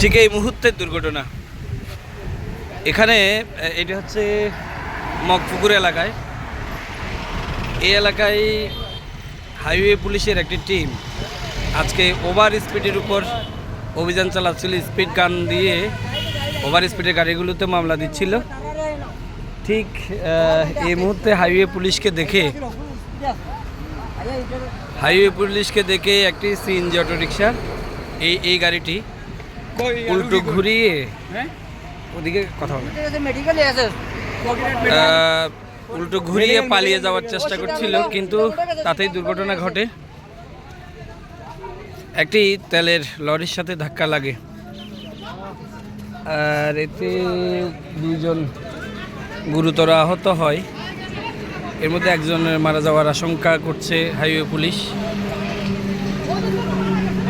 ঠিক এই মুহূর্তের দুর্ঘটনা। এখানে এটা হচ্ছে মগপুকুর এলাকায়। এই এলাকায় হাইওয়ে পুলিশের একটি টিম আজকে ওভার স্পিডের উপর অভিযান চালাচ্ছিল। স্পিড গান দিয়ে ওভার স্পিডের গাড়িগুলোতে মামলা দিচ্ছিল। ঠিক এই মুহূর্তে হাইওয়ে পুলিশকে দেখে, হাইওয়ে পুলিশকে দেখে একটি সিএনজি অটো রিক্সা এই এই গাড়িটি উল্টো ঘুরিয়ে ওদিকে কথা বলে মেডিকেল আছে আহ, উল্টো ঘুরিয়ে পালিয়ে যাওয়ার চেষ্টা করছিল কিন্তু তাতেই দুর্ঘটনা ঘটে। একটি তেলের লরির সাথে ধাক্কা লাগে। আর এতে দুইজন গুরুতর আহত হয়। এর মধ্যে একজনের মারা যাওয়ার আশঙ্কা করছে হাইওয়ে পুলিশ।